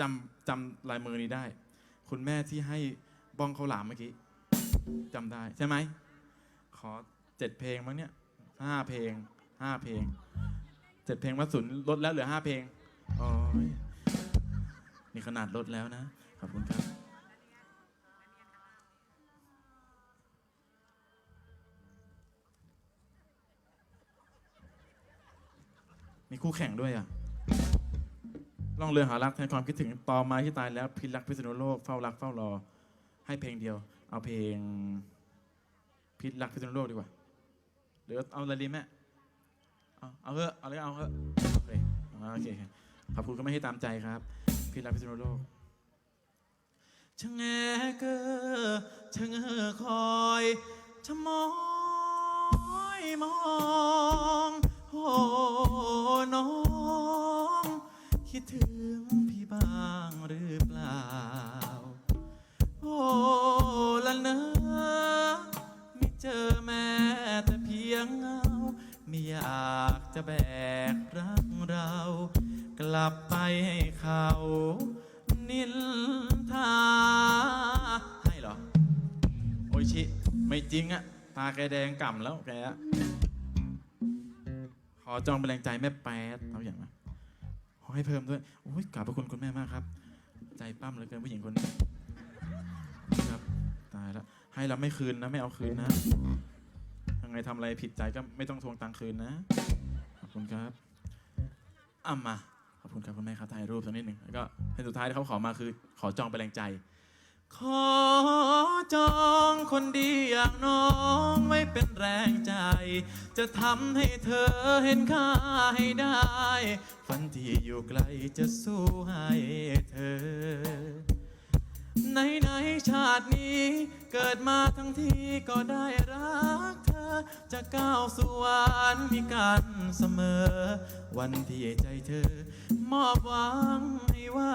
จำจำลายมือนี้ได้ คุณแม่ที่ให้บ้องข้าวหลามเมื่อกี้จำได้ใช่ไหม ขอเจ็ดเพลงมั้งเนี่ยห้าเพลงห้าเพลงเจ็ดเพลงวัดสุนย์ลดแล้วเหลือห้าเพลงโอ้ยนี่ขนาดลดแล้วนะ ขอบคุณครับ มีคู่แข่งด้วยอะ ล่องเรือหารักแทนความคิดถึงตอไม้ที่ตายแล้วพิรักพิษณุโลกเฝ้ารักเฝ้ารอ ให้เพลงเดียว เอาเพลง พิษรักพิษณุโลกดีกว่าหรือเอาอะไรดีแม่เอาเอาเถอะเอาเลยเอาเถอะโอเคโอเคขอบคุณก็ไม่ให้ตามใจครับ พิษรักพิษณุโลกชะแงเกอชะเงอคอยชะมอยมอง งพี่บ้างหรือเปล่า โอ้ละเนอไม่เจอแม้แต่เพียงเงา ไม่อยากจะแบกรักเรา กลับไปให้เขา นินทา ให้เหรอ โอชิ ไม่จริงอะตาแกแดงก่ำแล้วแกอะขอจองเป็นแรงใจแม่แป๊ดเอาอย่างมาขอ ให้เพิ่มด้วยโอ้ยกราบพระคุณคุณแม่มากครับ ใจปั้มเหลือเกินผู้หญิงคนนี้ครับตายแล้วให้เราไม่คืนนะ ไม่เอาคืนนะยังไงทำอะไรผิดใจก็ไม่ต้องทวงตังค์คืนนะขอบคุณครับอะมาขอบคุณครับคุณแม่ครับถ่ายรูปสักนิดหนึ่งแล้วก็เพลงสุดท้ายที่เขาขอมาคือ ขอจองเป็นแรงใจ ขอ คนดีอย่างน้องไว้เป็นแรงใจ จะทำให้เธอเห็นค่าให้ได้ ฝันที่อยู่ไกลจะสู้ให้เธอ ในในชาตินี้เกิดมาทั้งทีก็ได้รักเธอ จะก้าวสู่วันมีกันเสมอ วันที่ใจเธอ มอบหวังให้ว่า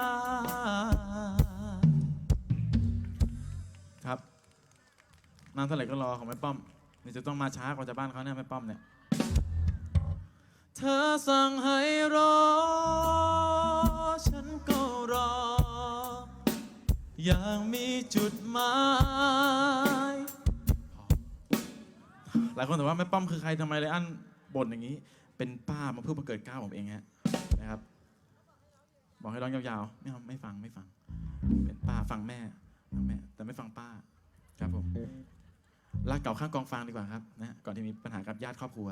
นานเท่าไหร่ก็รอของแม่ป้อมนี่จะต้องมาช้ากว่าจะบ้านเขาเนี่ยแม่ป้อมเนี่ย เธอสั่งให้รอ ฉันก็รอ อย่างมีจุดหมายหลายคนถามว่าแม่ป้อมคือใครทำไมเลยอันบ่นอย่างนี้ เป็นป้ามาเพื่อมาเกิดก้าวผมเองฮะนะครับ บอกให้ร้องยาวๆ ไม่เอาไม่ฟังไม่ฟัง เป็นป้าฟังแม่ฟังแม่ แต่ไม่ฟังป้า รักเก่าข้างกองฟางดีกว่าครับนะก่อนที่มีปัญหากับญาติครอบครัว